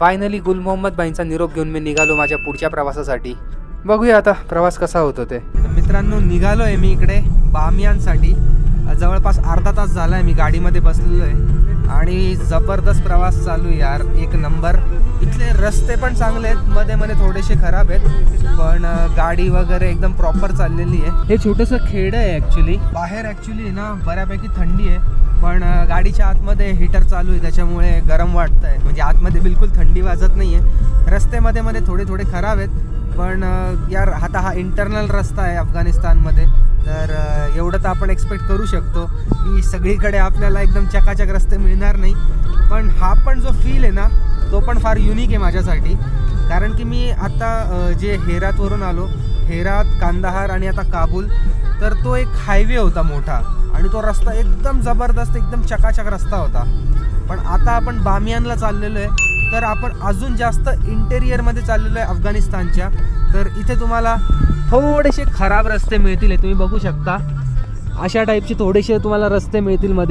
Finally गुल मोहम्मद भाईंचा निरोप घेऊन मी निघालो माझ्या पुढच्या प्रवासासाठी. बघूया आता प्रवास कसा होतो ते. मित्रांनो निघालो आहे मी इकडे बामियांसाठी. जवळपास अर्धा तास झाला आहे मी गाडीमध्ये बसलेलो आहे आणि जबरदस्त प्रवास चालू आहे यार एक नंबर. इथले रस्ते पण चांगले आहेत मध्ये मध्ये थोडेसे खराब आहेत. पण गाडी वगैरे एकदम प्रॉपर चाललेली आहे. हे छोटंसं खेड आहे ॲक्च्युली बाहेर ॲक्च्युली ना बऱ्यापैकी थंडी आहे. पण गाडीच्या आतमध्ये हीटर चालू आहे त्याच्यामुळे गरम वाटतं आहे म्हणजे आतमध्ये बिलकुल थंडी वाजत नाही आहे रस्तेमध्ये मध्ये थोडे थोडे खराब आहेत. पण यार आता हा इंटरनल रस्ता आहे अफगाणिस्तानमध्ये. तर एवढं तर आपण एक्सपेक्ट करू शकतो की सगळीकडे आपल्याला एकदम चकाचक रस्ते मिळणार नाही. पण हा पण जो फील आहे ना तो पण फार युनिक आहे माझ्यासाठी. कारण की मी आता जे हेरातवरून आलो हेरात कांदाहार आणि आता काबूल तर तो एक हायवे होता मोठा. आणि तो रस्ता एकदम जबरदस्त एकदम चकाचक रस्ता होता. पण आता आपण बामियानला चाललेलो आहे. तर आपण अजून जास्त इंटेरियरमध्ये चाललेलो आहे अफगाणिस्तानच्या. तर इथे तुम्हाला थोडेसे खराब रस्ते मिळतील हे तुम्ही बघू शकता. अशा टाईपचे थोडेसे तुम्हाला रस्ते मिळतील मध्ये.